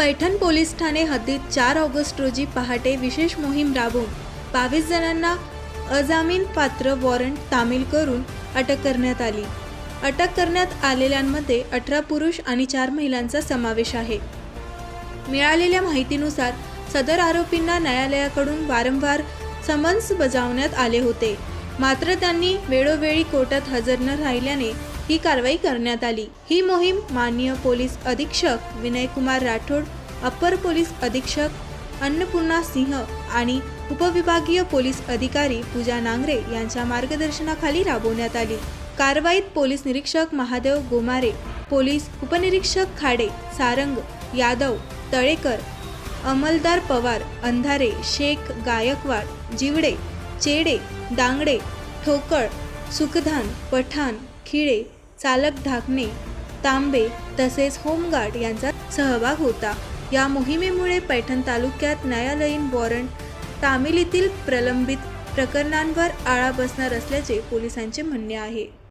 Paithan police Thane हद्दीत चार August रोजी पहाटे विशेष मोहीम राबवून बावीस जणांना अजामीन पात्र वॉरंट तामील करून अटक करण्यात आली. अटक करण्यात आलेल्यांमध्ये अठरा पुरुष आणि चार महिलांचा समावेश आहे. मिळालेल्या माहितीनुसार सदर आरोपींना न्यायालयाकडून वारंवार समन्स बजावण्यात आले होते. मात्र त्यांनी वेळोवेळी कोर्टात हजर न राहिल्याने ही कारवाई करण्यात आली. ही मोहीम माननीय पोलीस अधीक्षक विनयकुमार राठोड अप्पर पोलीस अधीक्षक अन्नपूर्णा सिंह आणि उपविभागीय पोलीस अधिकारी पूजा नांगरे यांच्या मार्गदर्शनाखाली राबवण्यात आली. कारवाईत पोलीस निरीक्षक महादेव गोमारे पोलीस उपनिरीक्षक खाडे सारंग यादव तळेकर अमलदार पवार अंधारे शेख गायकवाड जिवडे चेडे दांगडे ठोकळ सुखधान पठाण खिळे चालक ढाकणे तांबे तसेच होमगार्ड यांचा सहभाग होता. या मोहिमेमुळे पैठण तालुक्यात न्यायालयीन वॉरंट तामिलीतील प्रलंबित प्रकरणांवर आळा बसणार असल्याचे पोलिसांचे म्हणणे आहे.